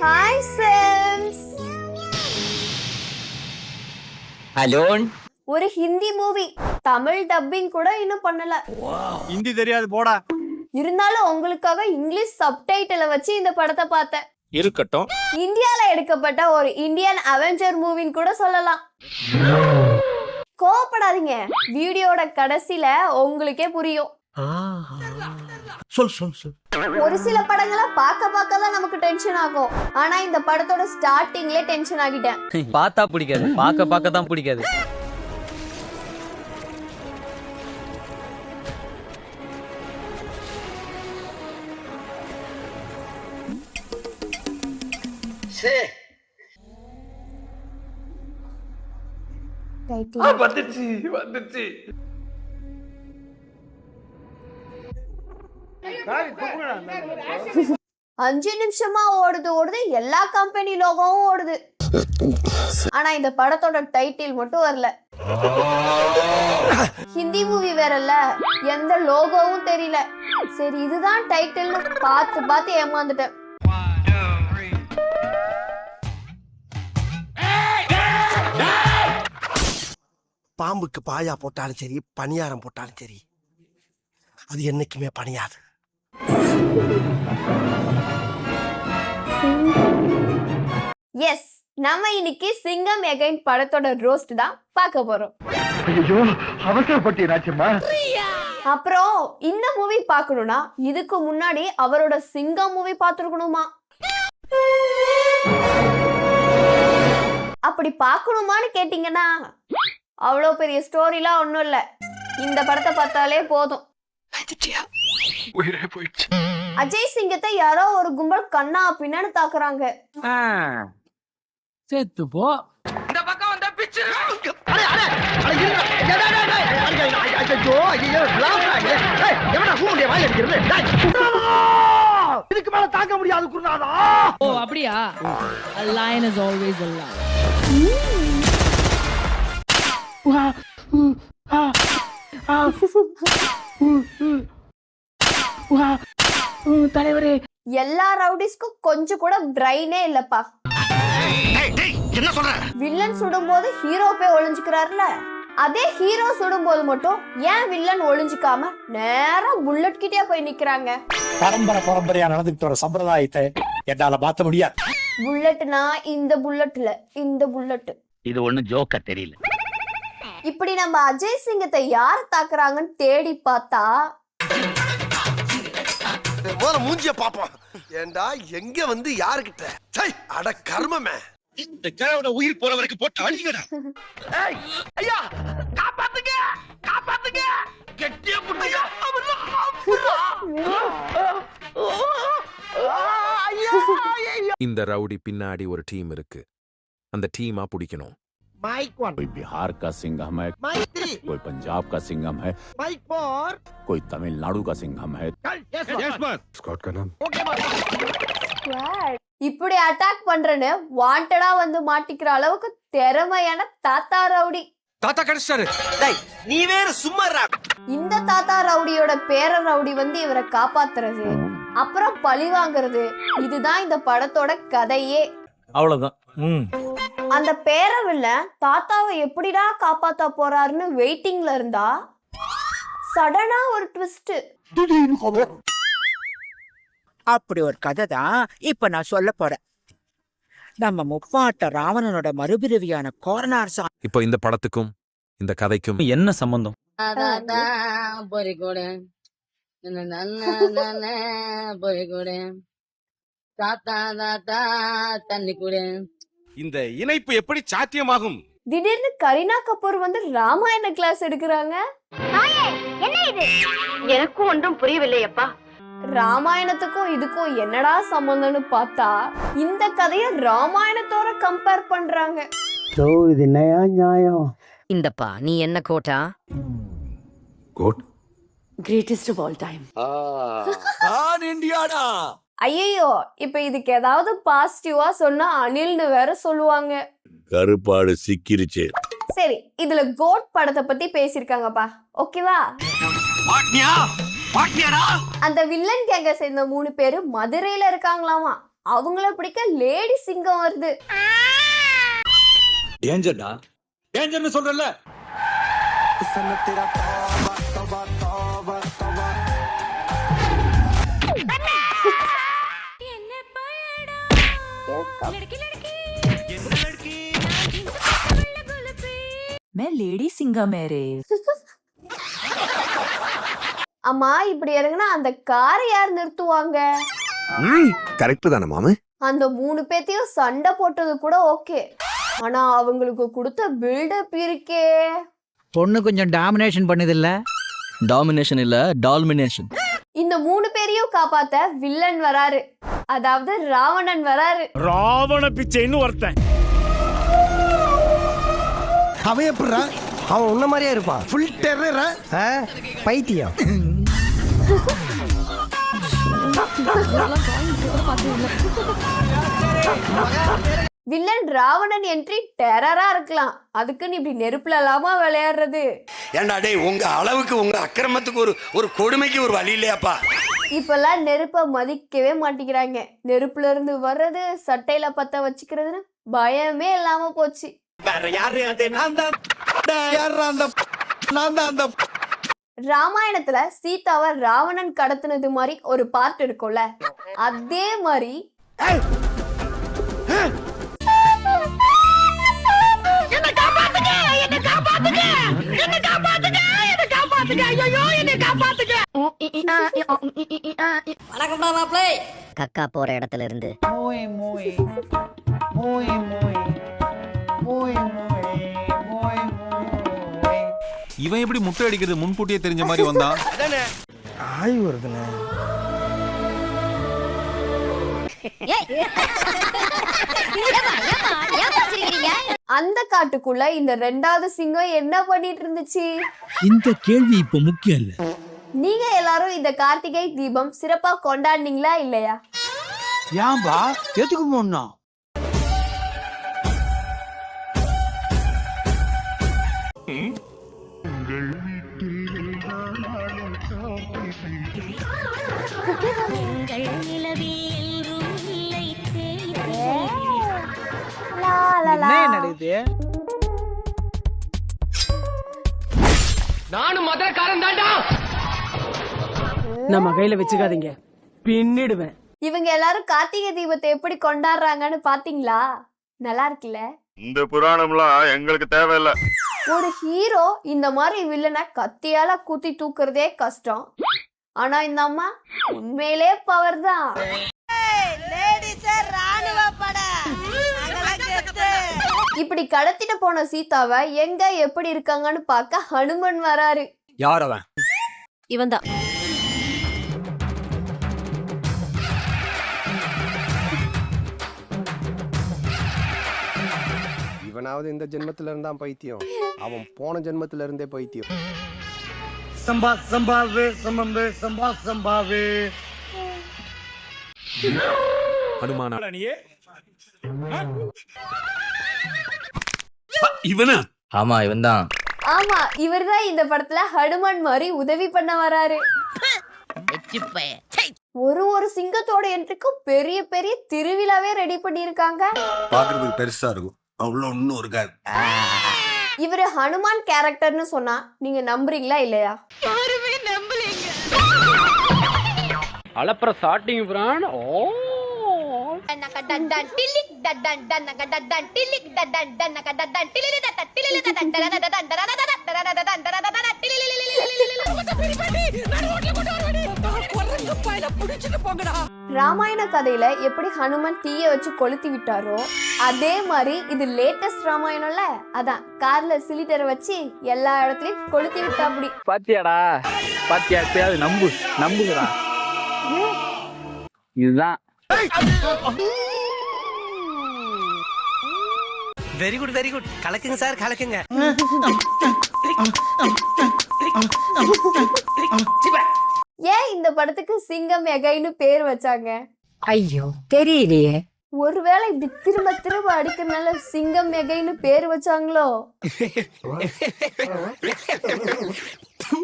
Hi Sims hello ஒரு Hindi movie Tamil dubbing கூட இன்னும் பண்ணல. ஹிந்தி தெரியாது போடா. இருந்தாலும் உங்களுக்காக இங்கிலீஷ் சப்டைட்டில வச்சு இந்த படத்தை பார்த்தேன். இருக்கட்டும். இந்தியால எடுக்கப்பட்ட ஒரு இந்தியன் அவெஞ்சர் மூவின்னு கூட சொல்லலாம். கோவப்படாதீங்க. வீடியோட கடைசியில உங்களுக்கே புரியும். சொல் சொல் சொல். ஒரு சில படங்களை பார்க்க பார்க்க தான் நமக்கு டென்ஷன் ஆகும். ஆனா இந்த படத்தோட ஸ்டார்டிங்லயே டென்ஷன் ஆகிட்டேன். பார்த்தா பிடிக்காது. பார்க்க பார்க்க தான் பிடிக்காது வந்துச்சு வந்துச்சு அஞ்சு நிமிஷமா ஓடுது ஓடுது. எல்லா கம்பெனி லோகோவும் ஓடுது. ஆனா இந்த படத்தோட டைட்டில் மட்டும் வரல. ஹிந்தி மூவி வேறல்ல எந்த லோகோவும் தெரியல. சரி இதுதான் டைட்டில்னு பார்த்து பார்த்து ஏமாந்துட்டேன். பாம்புக்கு பாயா போட்டாலும் சரி பணியாரம் போட்டாலும் சரி அது என்னைக்குமே பணியாது. எஸ் நம்ம இன்னைக்கு சிங்கம் எகைன் படத்தோட ரோஸ்ட் தான் பார்க்க போறோம். ஐயோ அவசரப்பட்டே ராஜம்மா அப்புறம் இந்த மூவி பார்க்கணும்னா இதுக்கு முன்னாடி அவரோட சிங்கம் மூவி பார்த்துருக்கணுமா? அப்படி பார்க்கணுமான்னு கேட்டிங்கன்னா அவ்வளோ பெரிய ஸ்டோரிலாம் ஒன்றும் இல்லை. இந்த படத்தை பார்த்தாலே போதும். உயிரே போயிடுச்சு. அஜய் சிங்கத்தை யாரோ ஒரு கும்பல் கண்ணா பின்னான்னு தாக்குறாங்க. செத்து போ இதுக்கு மேல தாங்க முடியாது குருநாதா. ஓ அப்படியா? A lion is always a lion. தலைவரே. எல்லா ரவுடிஸ்க்கும் கொஞ்சம் கூட பிரைனே இல்லப்பா. என்ன சொல்ற? வில்லன் சுடும்போது ஹீரோ போய் ஒளிஞ்சுக்கிறாருல அதே ஹீரோ சுடும்போது மட்டும் ஏன் வில்லன் ஒளிஞ்சுக்காம நேரா புல்லட் கிட்டே போய் நிக்கிறாங்க? பரம்பரை பரம்பரையா நடந்துகிட்டு வர சம்பிரதாயத்தை என்னால மாத்த முடியாது. புல்லட்னா இந்த புல்லட்ல இந்த புல்லட் இது ஒண்ணும் ஜோக்கா தெரியல. இப்படி நம்ம அஜய் சிங்கத்தை யார் தாக்குறாங்கன்னு தேடி பார்த்தா முதல்ல மூஞ்சிய பாப்போம் ஏண்டா எங்க வந்து யாருக்கிட்ட? சை அட கர்மமே. இந்த கிழவன உயிர் போற வரைக்கும் போட்டு அழிங்கடா. ஐயா காப்பாத்துங்க காப்பாத்துங்க. கெட்டியா புடியா இந்த ரவுடி பின்னாடி ஒரு டீம் இருக்கு. அந்த டீமா பிடிக்கணும். மைக் ஒன் कोई बिहार का सिंघम है மைக் த்ரீ कोई पंजाब का सिंघम है மைக் ஃபோர் कोई तमिलनाडु का सिंघम है ஸ்காட் கனம் இப்படி அட்டாக் பண்றேன்னு வாண்டடா வந்து மாட்டிக்கிற அளவுக்கு திறமையான தாத்தா ரவுடி தாத்தா கிடைச்சாரு நீ வேற சும்மா இந்த தாத்தா ரவுடியோட பேர ரவுடி வந்து இவரை காப்பாத்துறது அப்புறம் பழி வாங்குறது இதுதான் இந்த படத்தோட கதையே அவ்வளவுதான் அந்த பேரவில்ல தாத்தாவை எப்படிடா காப்பாத்த போறாருன்னு வெயிட்டிங்ல இருந்தா சடனா ஒரு ட்விஸ்ட் அப்படி ஒரு கதை தான் இப்ப நான் சொல்ல போறேன். நம்ம முப்பாட்ட ராவணனோட மறுபிறவியான கோரனார் சா இப்போ இந்த படத்துக்கும் இந்த கதைக்கும் என்ன சம்பந்தம்? தாத்தா தாத்தா தண்ணி கூட. இந்த இணைப்பு எப்படி சாத்தியமாகும்? திடீர்னு கரீனா கபூர் வந்து ராமாயண கிளாஸ் எடுக்கிறாங்க. என்ன இது? எனக்கும் ஒன்றும் புரியவில்லையப்பா ராமாயணத்துக்கும் இதுக்கும் என்னடா சம்பந்தம்னு பார்த்தா இந்த கதைய ராமாயணத்தோட கம்பேர் பண்றாங்க. இது என்னையா நியாயம்? இந்தப்பா நீ என்ன quota? Goat. Greatest of all time இந்தியாடா. ஐயோ இப்ப இதுக்கு ஏதாவது பாசிட்டிவா சொன்னா அனில்னு வேற சொல்லுவாங்க. கருப்பாடு சிக்கிருச்சு. சரி இதுல கோட் படத்தை பத்தி பேசியிருக்காங்கப்பா. ஓகேவா? அந்த வில்லன் கேங்க சேர்ந்த மூணு பேரு மதுரையில இருக்காங்களாமா. அவங்கள பிடிக்க லேடி சிங்கம் வருது. டேஞ்சர்டா டேஞ்சர்னு சொல்றல मैं लेडी सिंगम है रे அம்மா இப்படி இறங்குனா அந்த காரை யார் நிறுத்துவாங்க கரெக்ட் தானே மாமு அந்த மூணு பேத்தையும் சண்டை போட்டது கூட ஓகே ஆனா அவங்களுக்கு கொடுத்த பில்டப் இருக்கே பொண்ணு கொஞ்சம் டாமினேஷன் பண்ணுதில்ல டாமினேஷன் இல்ல டால்மினேஷன் இந்த மூணு பேரையும் காப்பாத்த வில்லன் வராரு அதாவது ராவணன் வராரு ராவண பிச்சைன்னு ஒருத்தன் அவன் எப்படிறா அவன் உன்ன மாதிரியே இருப்பான் ஃபுல் டெரரா பைத்தியம் வில்லன் ராவணன் என்ட்ரி டெரரா இருக்கலாம். அதுக்குன்னு இப்படி நெருப்புல இல்லாம விளையாடுறது. ஏண்டா டேய் உங்க அளவுக்கு உங்க அக்கிரமத்துக்கு ஒரு ஒரு கொடுமைக்கு ஒரு வழி இல்லையாப்பா? இப்பெல்லாம் நெருப்பை மதிக்கவே மாட்டேங்கிறாங்க. நெருப்புல இருந்து வர்றது சட்டையில பத்த வச்சுக்கிறதுன்னு பயமே இல்லாம போச்சு. ராமாயணத்துல சீதாவை ராவணன் கடத்தினது மாதிரி ஒரு பார்ட் இருக்கும்ல. அதே மாதிரி கக்கா போற இடத்துல இருந்து இவன் எப்படி முட்டை அடிக்கிறது? முன்கூட்டியே தெரிஞ்ச மாதிரி வந்தான். ஆய் வருதுண்ணே. அந்த காட்டுக்குள்ள இந்த ரெண்டாவது சிங்கம் என்ன பண்ணிட்டு இருந்துச்சு? இந்த கேள்வி இப்ப முக்கியம் இல்ல. நீங்க எல்லாரும் இந்த கார்த்திகை தீபம் சிறப்பா கொண்டாடினீங்களா இல்லையா? ஏன்பா எதுக்கு நம்ம கையில வச்சுக்காதீங்க. பின்னிடுவேன். இவங்க எல்லாரும் கார்த்திகை தீபத்தை எப்படி கொண்டாடுறாங்கன்னு பாத்தீங்களா? நல்லா இருக்குல்ல? இந்த புராணம்லாம் எங்களுக்கு தேவையில்ல. ஒரு ஹீரோ இந்த மாதிரி வில்லனை கத்தியால குத்தி தூக்குறதே கஷ்டம். ஆனா இந்த அம்மா உண்மையிலே பவர் தான். இப்படி கடத்திட்டு போன சீதாவை எங்க எப்படி இருக்காங்கன்னு பார்க்க ஹனுமன் வராரு. யார் அவன்? இவன் தான் இவனாவது இந்த ஜென்மத்துல இருந்தான் பைத்தியம். அவன் போன ஜென்மத்துல இருந்தே பைத்தியம். சம்பா சம்பாவே சம்பம்பே சம்பா சம்பாவே. ஹனுமானா? இவனா? ஆமா இவன் தான் ஆமா இவர்தான் இந்த படத்துல ஹனுமன் மாதிரி உதவி பண்ண வராரு. ஒரு ஒரு சிங்கத்தோட என்ட்ரிக்கும் பெரிய பெரிய திருவிழாவே ரெடி பண்ணிருக்காங்க பாக்குறதுக்கு பெருசா இருக்கும். அவ்வளவு ஒன்னும் இருக்காது. இவரு ஹனுமான் கேரக்டர்னு சொன்னா நீங்க நம்புறீங்களா இல்லையா? அலப்புற ஸ்டார்டிங் பிரான் ஓ. ராமாயண கதையில எப்படி ஹனுமன் தீய வச்சு கொளுத்தி விட்டாரோ அதே மாதிரி இது லேட்டஸ்ட் ராமாயணம்ல அதான் கார்ல சிலிண்டரை வச்சு எல்லா இடத்துலயும் கொளுத்தி விட்டா அப்படி பாத்தியாடா பாத்தியா எப்பயாவது நம்பு நம்புகிறா இதுதான் வெரி குட் வெரி குட் கலக்குங்க சார் கலக்குங்க. ஏன் இந்த படத்துக்கு சிங்கம் எகைன்னு பேர் வச்சாங்க? ஐயோ தெரியலையே. ஒருவேளை இப்படி திரும்ப திரும்ப அடிக்கிறதுனால சிங்கம் எகைன்னு பேர் வச்சாங்களோ?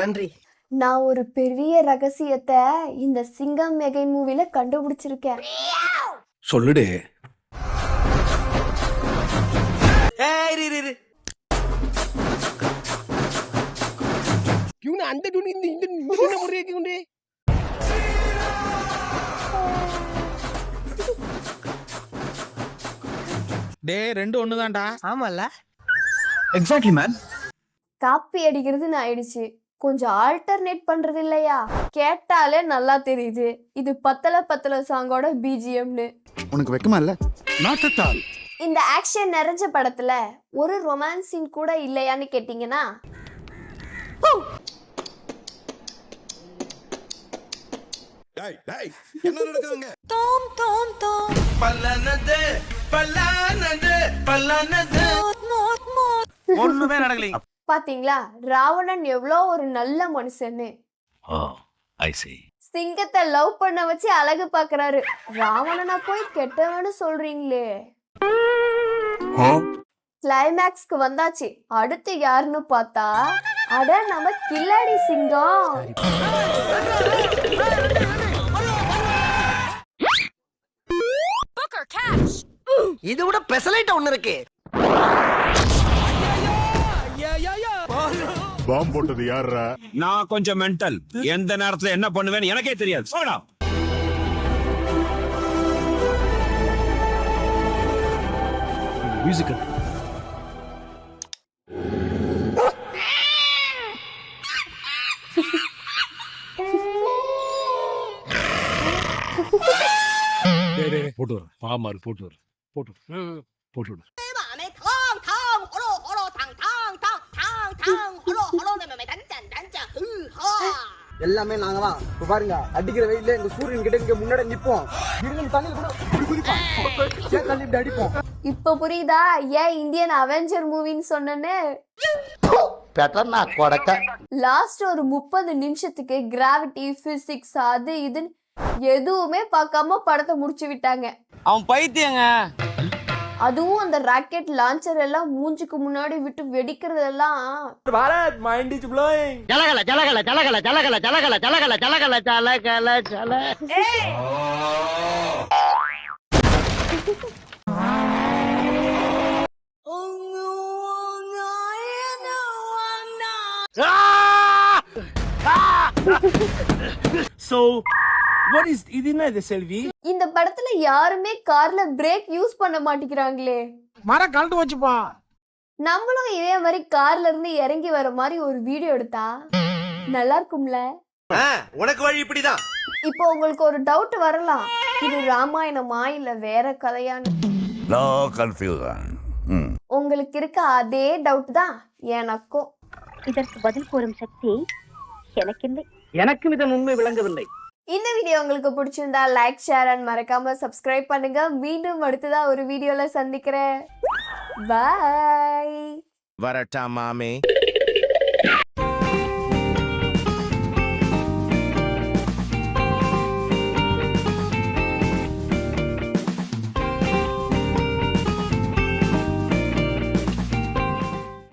நன்றி. நான் ஒரு பெரிய ரகசியத்தை இந்த சிங்கம் மெகை மூவில கண்டுபிடிச்சிருக்கேன். சொல்லுடே. அந்த துணி இந்த இந்த முறையாக்கி கொண்டே டே ரெண்டு ஒண்ணுதான்டா. ஆமால எக்ஸாக்ட்லி மேன் காப்பி அடிக்கிறதுன்னு ஆயிடுச்சு கொஞ்சம் ஆல்டர்னேட் பண்றது இல்லையா? கேட்டாலே நல்லா தெரியுது. இது பத்தல பத்தல சாங்கோட பிஜிஎம்னு உனக்கு வெக்கமா இல்ல? நாட் அட் ஆல் இந்த ஆக்ஷன் நிறைஞ்ச படத்துல ஒரு ரொமான்ஸ் சீன் கூட இல்லையான்னு கேட்டிங்கன்னா? ஒண்ணுமே நடக்கலைங்க. பாத்தீங்களா? ராவணன் எவ்வளோ ஒரு நல்ல மனுஷன்னு. சிங்கத்தை லவ் பண்ண வச்சு அழகு பாக்குறாரு. ராவணனை போய் கெட்டவன்னு சொல்றீங்களே. கிளைமேக்ஸ்க்கு வந்தாச்சு. அடுத்து யாருன்னு பார்த்தா அட நம்ம கில்லாடி சிங்கம். இது விட பெசலைட் ஒண்ணு இருக்கு. பாம்பு போட்டது யாரா நான் கொஞ்சம் மென்டல் எந்த நேரத்துல என்ன பண்ணுவேன்னு எனக்கே தெரியாது. மியூசிக்கல் போட்டு வர. பாமாரு போட்டு வர. போட்டு போட்டு விடு. எல்லாமே நாங்க தான். இப்ப பாருங்க அடிக்கிற வெயில்ல இந்த சூரியன் கிட்ட இங்க முன்னாடி நிப்போம். இருங்க தண்ணி கூட தண்ணி இப்படி அடிப்போம்? இப்ப புரியுதா? ஏன் இந்தியன் அவெஞ்சர் மூவின்னு சொன்னேன்னு? பெட்டர் நான் கொடக்க. லாஸ்ட் ஒரு முப்பது நிமிஷத்துக்கு கிராவிட்டி பிசிக்ஸ் அது இதுன்னு எதுவுமே பார்க்காம படத்தை முடிச்சு விட்டாங்க. அவன் பைத்தியங்க. அதுவும் அந்த ராக்கெட் லான்ச்சர் எல்லாம் மூஞ்சுக்கு முன்னாடி விட்டு வெடிக்கிறதெல்லாம். பாரத் மைண்ட் இஸ் ப்ளோயிங் ஜலகல ஜலகல ஜலகல ஜலகல ஜலகல ஜலகல ஜலகல ஜலகல ஜல. சோ வாட் இஸ் இது என்ன இது செல்வி? இந்த படத்துல யாருமே கார்ல பிரேக் யூஸ் பண்ண மாட்டேங்கிறாங்களே. மரம் கழட்டு வச்சுப்பா. நம்மளும் இதே மாதிரி கார்ல இருந்து இறங்கி வர மாதிரி ஒரு வீடியோ எடுத்தா? நல்லா இருக்கும்ல? உனக்கு வழி இப்படிதான். இப்போ உங்களுக்கு ஒரு டவுட் வரலாம். இது ராமாயணமா இல்ல வேற கதையான்னு? நோ கன்ஃபியூஷன் உங்களுக்கு இருக்க அதே டவுட் தான் எனக்கும். இதற்கு பதில் கூறும் சக்தி எனக்கில்லை. எனக்கும் இதன் உண்மை விளங்கவில்லை. இந்த வீடியோ உங்களுக்கு பிடிச்சிருந்தா லைக் ஷேர் அண்ட் மறக்காம சப்ஸ்கிரைப் பண்ணுங்க. மீண்டும் அடுத்ததா ஒரு வீடியோல சந்திக்கிறேன். பாய் வரட்டா மாமே.